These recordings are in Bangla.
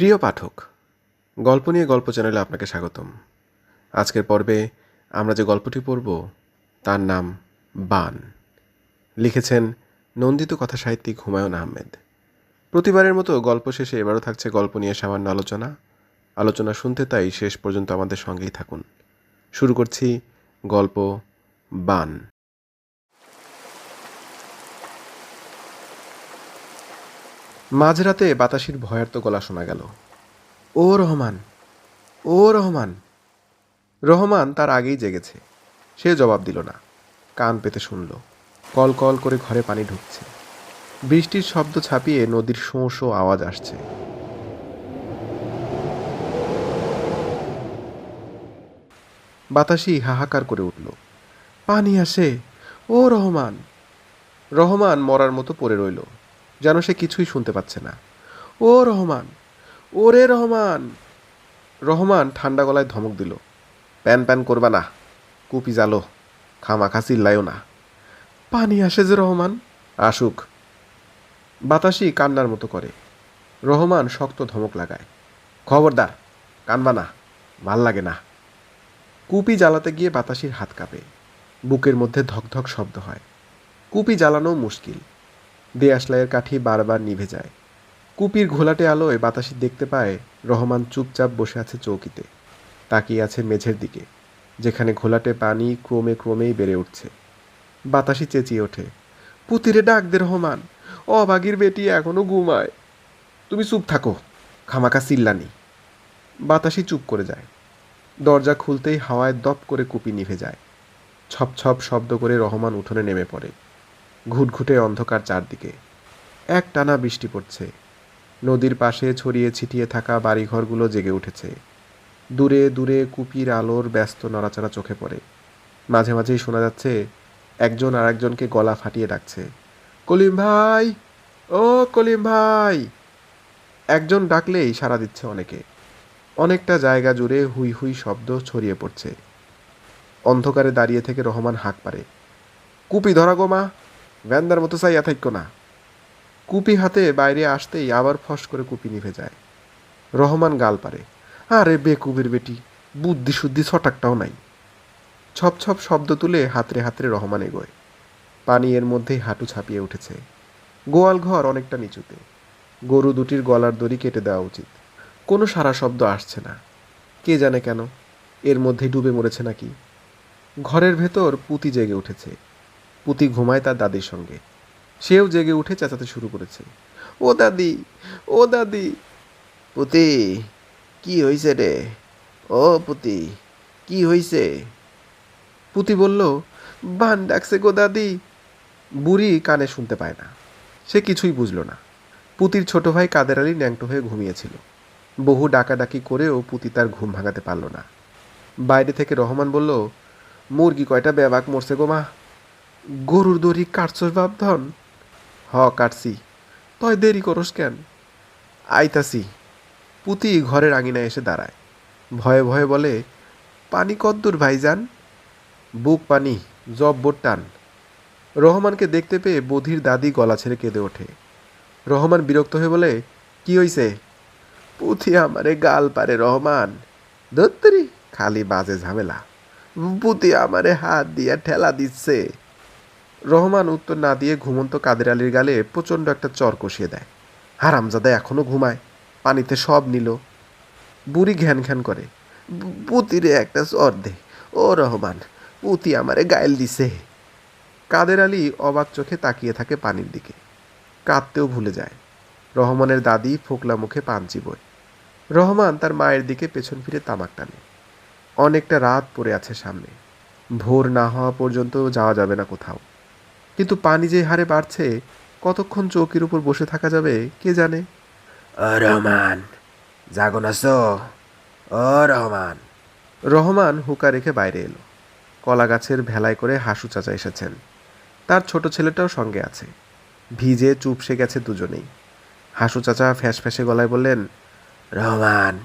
প্রিয় পাঠক, গল্প নিয়ে গল্প চ্যানেলে আপনাকে স্বাগতম। আজকের পর্বে আমরা যে গল্পটি পড়ব, তার নাম বান। লিখেছেন নন্দিত কথা সাহিত্যিক হুমায়ুন আহমেদ। প্রতিবারের মতো গল্প শেষে এবারও থাকছে গল্প নিয়ে সামান্য আলোচনা। আলোচনা শুনতে তাই শেষ পর্যন্ত আমাদের সঙ্গেই থাকুন। শুরু করছি গল্প বান। মাঝরাতে বাতাসির ভয়ার্ত গলা শোনা গেল। ও রহমান ও রহমান। রহমান তার আগেই জেগেছে। সে জবাব দিল না। কান পেতে শুনল। কল কল করে ঘরে পানি ঢুকছে। বৃষ্টির শব্দ ছাপিয়ে নদীর শোঁ শোঁ আওয়াজ আসছে। বাতাসি হাহাকার করে উঠল। পানি আসে, ও রহমান। রহমান মরার মতো পড়ে রইল। যেন সে কিছুই শুনতে পাচ্ছে না। ও রহমান, ওরে রহমান। রহমান ঠান্ডা গলায় ধমক দিল। প্যান প্যান করবা না, কুপি জালো খামাখা চিল্লায়ও না। পানি আসে যে রহমান। আসুক। বাতাসি কান্নার মতো করে। রহমান শক্ত ধমক লাগায়। খবরদার, কানবা না, ভালো লাগে না। কুপি জ্বালাতে গিয়ে বাতাসির হাত কাঁপে। বুকের মধ্যে ধকধক শব্দ হয়। কুপি জ্বালানো মুশকিল। দেয়াশলাইয়ের কাঠি বারবার নিভে যায়। কুপির ঘোলাটে আলোয় বাতাসি দেখতে পায় রহমান চুপচাপ বসে আছে চৌকিতে। তাকিয়ে আছে মেঝের দিকে, যেখানে ঘোলাটে পানি ক্রমে ক্রমেই বেড়ে উঠছে। বাতাসি চেঁচিয়ে ওঠে, পুতিরে ডাক দে রহমান, অবাগির বেটি এখনও ঘুমায়। তুমি চুপ থাকো খামাকা চিল্লানি বাতাসি চুপ করে যায়। দরজা খুলতেই হাওয়ায় দপ করে কুপি নিভে যায়। ছপ ছপ শব্দ করে রহমান উঠোনে নেমে পড়ে। ঘুটঘুটে অন্ধকার চারদিকে। এক টানা বৃষ্টি পড়ছে। নদীর পাশে ছড়িয়ে ছিটিয়ে থাকা বাড়িঘরগুলো জেগে উঠেছে। দূরে দূরে কুপির আলোর ব্যস্ত নড়াচড়া চোখে পড়ে। মাঝে মাঝেই শোনা যাচ্ছে, একজন আর একজনকে গলা ফাটিয়ে ডাকছে। কলিম ভাই! ও কলিম ভাই! একজন ডাকলেই সাড়া দিচ্ছে অনেকে। অনেকটা জায়গা জুড়ে হুই হুই শব্দ ছড়িয়ে পড়ছে। অন্ধকারে দাঁড়িয়ে থেকে রহমান হাঁক পারে কুপি ধরা গো ভ্যান্দার মতো চাইয়া থাইক্য না। কুপি হাতে বাইরে আসতেই আবার ফস করে কুপি নিভে যায়। রহমান গাল পারে, আরে বেকুবের বেটি, বুদ্ধি শুদ্ধি ছটাকটাও নাই। ছপ ছপ শব্দ তুলে হাতরে হাতরে রহমান এগোয়। পানি এর মধ্যেই হাঁটু ছাপিয়ে উঠেছে। গোয়াল ঘর অনেকটা নিচুতে। গরু দুটির গলার দড়ি কেটে দেওয়া উচিত। কোনো সারা শব্দ আসছে না। কে জানে কেন? এর মধ্যেই ডুবে মরেছে নাকি? ঘরের ভেতর পুঁতি জেগে উঠেছে। পুতি ঘুমায় তার দাদির সঙ্গে। সেও জেগে উঠে চেঁচাতে শুরু করেছে। ও দাদি ও দাদি, পুতি, কি হইছে রে? ও পুতি, কি হইছে? পুতি বলল, বান ডাকছে গো দাদি। বুড়ি কানে শুনতে পায় না। সে কিছুই বুঝল না। পুতির ছোট ভাই কাদের আলী ন্যাংটো হয়ে ঘুমিয়েছিল। বহু ডাকাডাকি করেও পুতি তার ঘুম ভাঙাতে পারল না। বাইরে থেকে রহমান বলল, মুরগি কয়টা বেবাক মরছে গো মা? গরুর দড়ি কাটছস বাপধন হ, কাটছি। তয় দেরি করস কেন? আইতাছি। পুতি ঘরের আঙিনায় এসে দাঁড়ায়। ভয়ে ভয়ে বলে, পানি কদ্দূর ভাইজান? বুক পানি জব্বর টান। রহমানকে দেখতে পেয়ে বধির দাদি গলা ছেড়ে কেঁদে ওঠে। রহমান বিরক্ত হয়ে বলে, কি হইছে? পুথি আমারে গাল পারে রহমান। দত্তরি খালি বাজে ঝামেলা। পুতি আমারে হাত দিয়া ঠেলা দিচ্ছে। রহমান উত্তর না দিয়ে ঘুমন্ত কাদের আলীর গালে প্রচণ্ড একটা চর কষিয়ে দেয়। হারামজাদা এখনও ঘুমায়, পানিতে সব নিল। বুড়ি ঘ্যান ঘ্যান করে "পু- পুতিরে একটা চর দে, ও রহমান, পুতি আমারে গায়েল দিছে। কাদের আলী অবাক চোখে তাকিয়ে থাকে পানির দিকে। কাঁদতেও ভুলে যায়। রহমানের দাদি ফোকলা মুখে পান চিবোয়। রহমান তার মায়ের দিকে পেছন ফিরে তামাক টানে। অনেকটা রাত পড়ে আছে সামনে। ভোর না হওয়া পর্যন্ত যাওয়া যাবে না কোথাও। কিন্তু পানি যে হারে বাড়ছে কতক্ষণ চৌকির উপর বসে থাকা যাবে কে জানে? রহমান জাগো নাছো ও রহমান। রহমান হুকা রেখে বাইরে এলো। কলা গাছের ভেলায় করে হাসু চাচা এসেছেন। তার ছোট ছেলেটাও সঙ্গে আছে। ভিজে চুপসে গেছে দুজনেই। হাসু চাচা ফ্যাস ফ্যাসে গলায় বললেন রহমান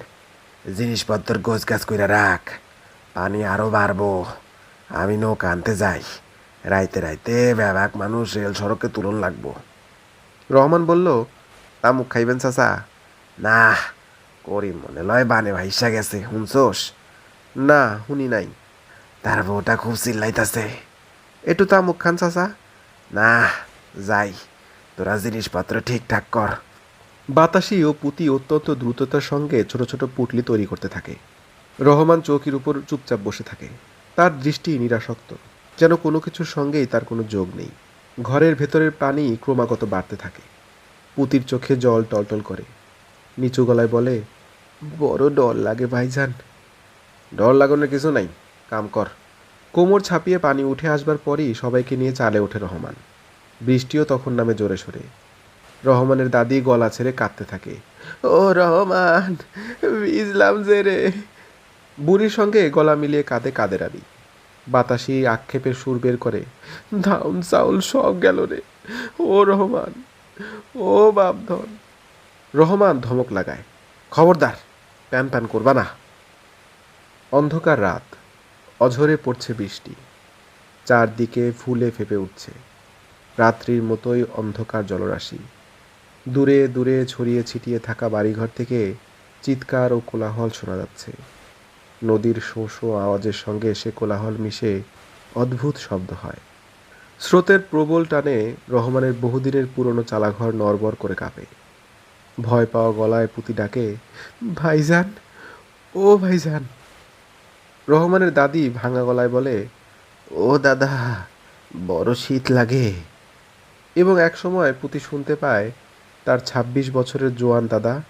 জিনিসপত্র গোছ গাছ কইরা রাখ। পানি আরও বাড়বো। আমি নৌকা আনতে যাই। রাইতে রাইতে ব্যাবাক মানুষ রেল সড়কে তুলন লাগবো। রহমান বলল তামুক খাইবেন চাচা? না করিম মনে লয় বানে ভাইসা গেছে, শুনছোস? না, শুনি নাই। তার বউটা খুব চিল্লাইতাছে। একটু তা মুখখান চাচা? না যাই, তোরা জিনিসপত্র ঠিকঠাক কর। বাতাসি ও পুতি অত্যন্ত দ্রুততার সঙ্গে ছোট ছোট পুটলি তৈরি করতে থাকে। রহমান চৌকির উপর চুপচাপ বসে থাকে। তার দৃষ্টি নিরাসক্ত। যেন কোনো কিছুর সঙ্গেই তার কোনো যোগ নেই। ঘরের ভেতরের পানি ক্রমাগত বাড়তে থাকে। পুতির চোখে জল টলটল করে। নিচু গলায় বলে, বড় ডর লাগে ভাইজান। ডর লাগানোর কিছু নাই, কাম কর। কোমর ছাপিয়ে পানি উঠে আসবার পরই সবাইকে নিয়ে চালে ওঠে রহমান। বৃষ্টিও তখন নামে জোরে সরে। রহমানের দাদি গলা ছেড়ে কাঁদতে থাকে। ও রহমান বুড়ির সঙ্গে গলা মিলিয়ে কাঁদে কাদের আদি বাতাসি আক্ষেপের সুর বের করে ধাউন চাউল সব গেল রে। ও রহমান, ও বাপধন। রহমান ধমক লাগায়, খবরদার, প্যান প্যান করবা না। অন্ধকার রাত, অঝরে পড়ছে বৃষ্টি, চারদিকে ফুলে ফেপে উঠছে। রাত্রির মতোই অন্ধকার জলরাশি, দূরে দূরে ছড়িয়ে ছিটিয়ে থাকা বাড়িঘর থেকে চিৎকার ও কোলাহল শোনা যাচ্ছে। নদীর শো শো আওয়াজের সঙ্গে সে কোলাহল মিশে অদ্ভুত শব্দ হয়। স্রোতের প্রবল টানে রহমানের বহুদিনের পুরনো চালাঘর নড়বড় করে কাঁপে। ভয় পাওয়া গলায় পুতি ডাকে, ভাইজান, ও ভাইজান। রহমানের দাদি ভাঙা গলায় বলে, ও দাদা, বড় শীত লাগে। এবং এক সময় পুতি শুনতে পায়, তার ২৬ বছরের জোয়ান দাদা,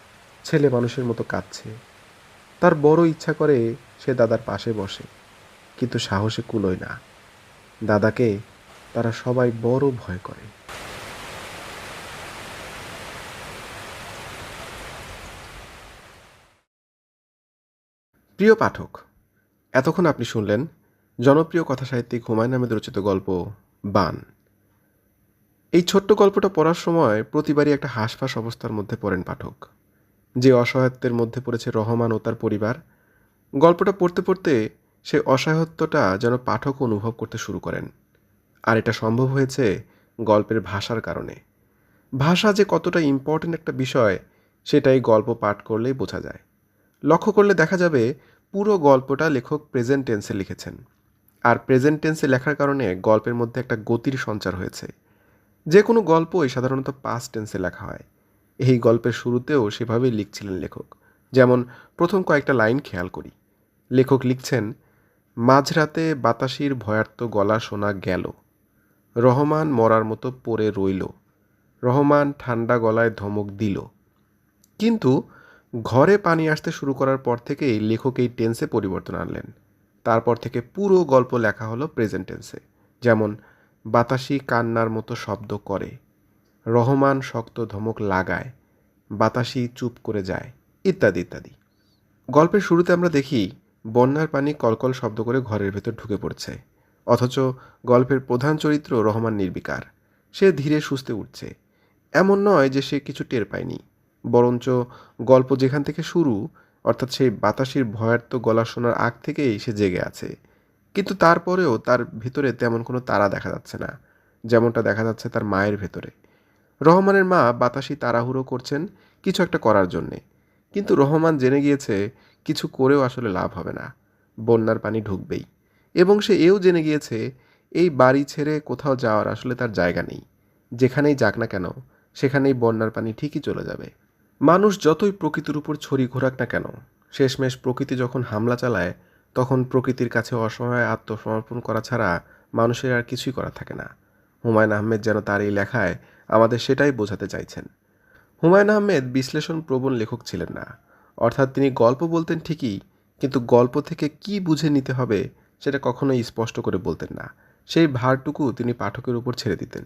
ছেলে মানুষের মতো কাঁদছে। তার বড় ইচ্ছা করে সে দাদার পাশে বসে, কিন্তু সাহসে কুলোয় না। দাদাকে তারা সবাই বড় ভয় করে। প্রিয় পাঠক, এতক্ষণ আপনি শুনলেন জনপ্রিয় কথা সাহিত্যিক হুমায়ুন আহমেদ রচিত গল্প, বান। এই ছোট্ট গল্পটা পড়ার সময় প্রতিবারই একটা হাঁসফাঁস অবস্থার মধ্যে পড়েন পাঠক। যে অসহায়ত্বের মধ্যে পড়েছে রহমান ও তার পরিবার, গল্পটা পড়তে পড়তে সে অসহায়ত্বটা যেন পাঠক অনুভব করতে শুরু করেন। আর এটা সম্ভব হয়েছে গল্পের ভাষার কারণে। ভাষা যে কতটা ইম্পর্ট্যান্ট একটা বিষয়, সেটাই গল্প পাঠ করলেই বোঝা যায়। লক্ষ্য করলে দেখা যাবে পুরো গল্পটা লেখক প্রেজেন্ট টেন্সে লিখেছেন। আর প্রেজেন্ট টেন্সে লেখার কারণে গল্পের মধ্যে একটা গতির সঞ্চার হয়েছে। যে কোনো গল্পই সাধারণত পাস্ট টেন্সে লেখা হয়। এই গল্পের শুরুতেও সেভাবেই লিখছিলেন লেখক। যেমন প্রথম কয়েকটা লাইন খেয়াল করি। লেখক লিখছেন, মাঝরাতে বাতাসির ভয়ার্ত গলা শোনা গেল। রহমান মরার মতো পড়ে রইল। রহমান ঠান্ডা গলায় ধমক দিল। কিন্তু ঘরে পানি আসতে শুরু করার পর থেকেই লেখক এই টেন্সে পরিবর্তন আনলেন। তারপর থেকে পুরো গল্প লেখা হলো প্রেজেন্ট টেন্সে। যেমন, বাতাসি কান্নার মতো শব্দ করে। রহমান শক্ত ধমক লাগায় বাতাসি চুপ করে যায়, ইত্যাদি ইত্যাদি। গল্পের শুরুতে আমরা দেখি, বন্যার পানি কলকল শব্দ করে ঘরের ভেতর ঢুকে পড়ছে। অথচ গল্পের প্রধান চরিত্র রহমান নির্বিকার। সে ধীরে সুস্থে উঠছে। এমন নয় যে সে কিছু টের পায়নি। বরঞ্চ গল্প যেখান থেকে শুরু, অর্থাৎ সেই বাতাসির ভয়ার্ত গলা শোনার আগ থেকেই সে জেগে আছে। কিন্তু তারপরেও তার ভিতরে তেমন কোনো তারা দেখা যাচ্ছে না। যেমনটা দেখা যাচ্ছে তার মায়ের ভেতরে। রহমানের মা বাতাসি তাড়াহুড়ো করছেন কিছু একটা করার জন্যে। কিন্তু রহমান জেনে গিয়েছে কিছু করেও আসলে লাভ হবে না। বন্যার পানি ঢুকবেই। এবং সে এও জেনে গিয়েছে এই বাড়ি ছেড়ে কোথাও যাওয়ার আসলে তার জায়গা নেই। যেখানেই যাক না কেন, সেখানেই বন্যার পানি ঠিকই চলে যাবে। মানুষ যতই প্রকৃতির উপর ছড়ি ঘোরাক না কেন, শেষমেশ প্রকৃতি যখন হামলা চালায়, তখন প্রকৃতির কাছে অসহায় আত্মসমর্পণ করা ছাড়া মানুষের আর কিছুই করা থাকে না। হুমায়ুন আহমেদ যেন তার এই লেখায় আমাদের সেটাই বোঝাতে চাইছেন। হুমায়ুন আহমেদ বিশ্লেষণ প্রবণ লেখক ছিলেন না। অর্থাৎ তিনি গল্প বলতেন ঠিকই, কিন্তু গল্প থেকে কি বুঝে নিতে হবে সেটা কখনোই স্পষ্ট করে বলতেন না। সেই ভারটুকু তিনি পাঠকের উপর ছেড়ে দিতেন।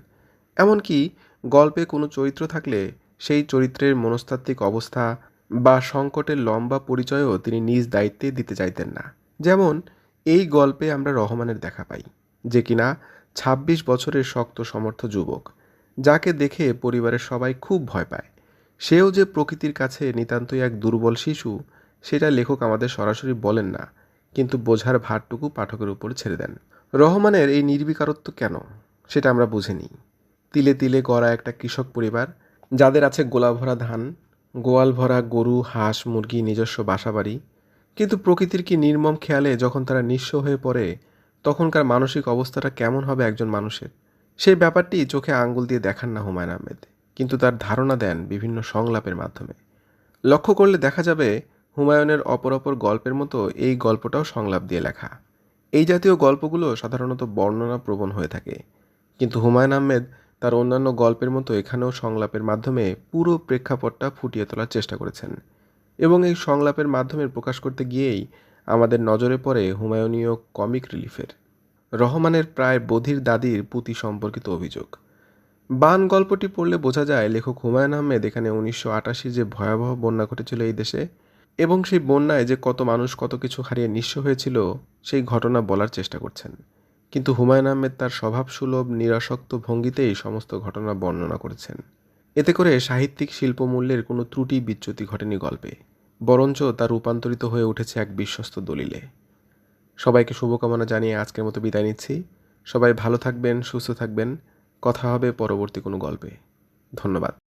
এমনকি গল্পে কোনো চরিত্র থাকলে সেই চরিত্রের মনস্তাত্ত্বিক অবস্থা বা সংকটের লম্বা পরিচয়ও তিনি নিজ দায়িত্বে দিতে চাইতেন না। যেমন, এই গল্পে আমরা রহমানের দেখা পাই, যে কিনা ২৬ বছরের শক্ত সমর্থ যুবক, যাকে দেখে পরিবারের সবাই খুব ভয় পায়। সেও যে প্রকৃতির কাছে নিতান্তই এক দুর্বল শিশু, সেটা লেখক আমাদের সরাসরি বলেন না, কিন্তু বোঝার ভারটুকু পাঠকের উপর ছেড়ে দেন। রহমানের এই নির্বিকারত্ব কেন, সেটা আমরা বুঝিনি তিলে তিলে গড়া একটা কৃষক পরিবার, যাদের আছে গোলাভরা ধান গোয়াল ভরা গরু, হাঁস, মুরগি, নিজস্ব বাসাবাড়ি, কিন্তু প্রকৃতির কি নির্মম খেয়ালে যখন তারা নিঃস্ব হয়ে পড়ে তখনকার মানসিক অবস্থাটা কেমন হবে একজন মানুষের? সেই ব্যাপারটি চোখে আঙ্গুল দিয়ে দেখান না হুমায়ুন আহমেদ, কিন্তু তার ধারণা দেন বিভিন্ন সংলাপের মাধ্যমে। লক্ষ্য করলে দেখা যাবে হুমায়ুনের অপর অপর গল্পের মতো এই গল্পটাও সংলাপ দিয়ে লেখা। এই জাতীয় গল্পগুলো সাধারণত বর্ণনা প্রবণ হয়ে থাকে, কিন্তু হুমায়ুন আহমেদ তার অন্যান্য গল্পের মতো এখানেও সংলাপের মাধ্যমে পুরো প্রেক্ষাপটটা ফুটিয়ে তোলার চেষ্টা করেছেন। এবং এই সংলাপের মাধ্যমে প্রকাশ করতে গিয়েই আমাদের নজরে পড়ে হুমায়ুনীয় কমিক রিলিফের। রহমানের প্রায় বধির দাদির পুঁতি সম্পর্কিত অভিযোগ। বান গল্পটি পড়লে বোঝা যায় লেখক হুমায়ুন আহমেদ এখানে উনিশশো আটাশির যে ভয়াবহ বন্যা ঘটেছিল এই দেশে এবং সেই বন্যায় যে কত মানুষ কত কিছু হারিয়ে নিঃস্ব হয়েছিল, সেই ঘটনা বলার চেষ্টা করছেন। কিন্তু হুমায়ুন আহমেদ তার স্বভাবসুলভ, নিরাসক্ত ভঙ্গিতেই সমস্ত ঘটনা বর্ণনা করেছেন। এতে করে সাহিত্যিক শিল্পমূল্যের কোনো ত্রুটি বিচ্যুতি ঘটেনি গল্পে। বরঞ্চ তা রূপান্তরিত হয়ে উঠেছে এক বিশ্বস্ত দলিলে। সবাইকে শুভকামনা জানিয়ে আজকের মতো বিদায় নিচ্ছি। সবাই ভালো থাকবেন, সুস্থ থাকবেন। কথা হবে পরবর্তী কোনো গল্পে। ধন্যবাদ।